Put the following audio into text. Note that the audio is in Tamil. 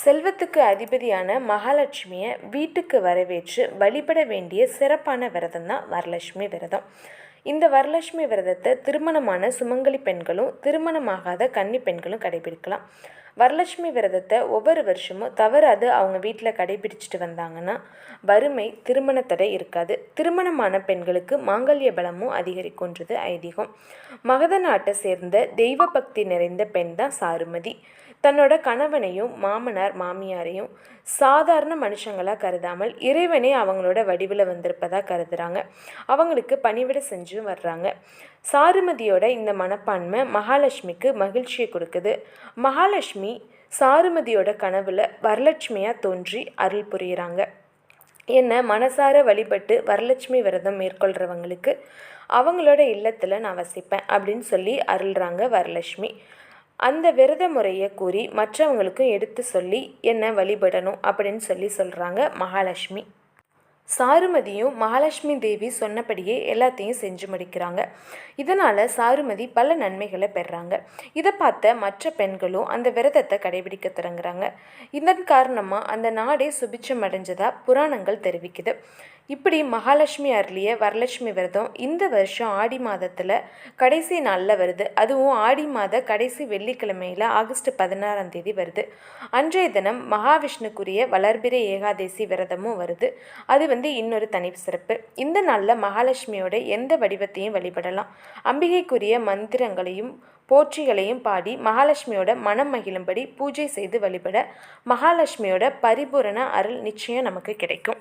செல்வத்துக்கு அதிபதியான மகாலட்சுமியை வீட்டுக்கு வரவேற்று வழிபட வேண்டிய சிறப்பான விரதம் தான் வரலட்சுமி விரதம். இந்த வரலட்சுமி விரதத்தை திருமணமான சுமங்கலி பெண்களும் திருமணமாகாத கன்னி பெண்களும் கடைபிடிக்கலாம். வரலட்சுமி விரதத்தை ஒவ்வொரு வருஷமும் தவறாது அவங்க வீட்டில் கடைபிடிச்சிட்டு வந்தாங்கன்னா வறுமை திருமண தடை இருக்காது. திருமணமான பெண்களுக்கு மாங்கல்ய பலமும் அதிகரிக்கும்ன்றது ஐதீகம். மகத நாட்டை சேர்ந்த தெய்வ பக்தி நிறைந்த பெண் தான் சாருமதி. தன்னோட கணவனையும் மாமனார் மாமியாரையும் சாதாரண மனுஷங்களாக கருதாமல் இறைவனே அவங்களோட வடிவில் வந்திருப்பதாக கருதுகிறாங்க அவங்களுக்கு பணிவிட செஞ்சும் வர்றாங்க. சாருமதியோட இந்த மனப்பான்மை மகாலட்சுமிக்கு மகிழ்ச்சியை கொடுக்குது. மகாலட்சுமி சாருமதியோட கனவுல வரலட்சுமியாக தோன்றி அருள் புரிகிறாங்க என்னை மனசார வழிபட்டு வரலட்சுமி விரதம் மேற்கொள்கிறவங்களுக்கு அவங்களோட இல்லத்தில் நான் வசிப்பேன் அப்படின்னு சொல்லி அருள்றாங்க வரலட்சுமி. அந்த விரத முறையை கூறி மற்றவங்களுக்கும் எடுத்து சொல்லி என்னை வழிபடணும்? அப்படின்னு சொல்லி சொல்கிறாங்க மகாலட்சுமி. சாருமதியும் மகாலட்சுமி தேவி சொன்னபடியே எல்லாத்தையும் செஞ்சு முடிக்கிறாங்க. இதனால் சாருமதி பல நன்மைகளை பெறுறாங்க இதை பார்த்த மற்ற பெண்களும் அந்த விரதத்தை கடைபிடிக்க தொடங்குறாங்க. இதன் காரணமாக அந்த நாடே சுபிச்சம் அடைஞ்சதாக புராணங்கள் தெரிவிக்குது. இப்படி மகாலட்சுமி அருளிய வரலட்சுமி விரதம் இந்த வருஷம் ஆடி மாதத்தில் கடைசி நாளில் வருது. அதுவும் ஆடி மாத கடைசி வெள்ளிக்கிழமையில் ஆகஸ்ட் பதினாறாம் தேதி வருது. அன்றைய தினம் மகாவிஷ்ணுக்குரிய வளர்பிறை ஏகாதேசி விரதமும் வருது. அது வந்து இன்னொரு தனி சிறப்பு இந்த நாளில் மகாலட்சுமியோட எந்த வடிவத்தையும் வழிபடலாம். அம்பிகைக்குரிய மந்திரங்களையும் போற்றிகளையும் பாடி மகாலட்சுமியோட மனம் மகிழும்படி பூஜை செய்து வழிபட மகாலட்சுமியோட பரிபூரண அருள் நிச்சயம் நமக்கு கிடைக்கும்.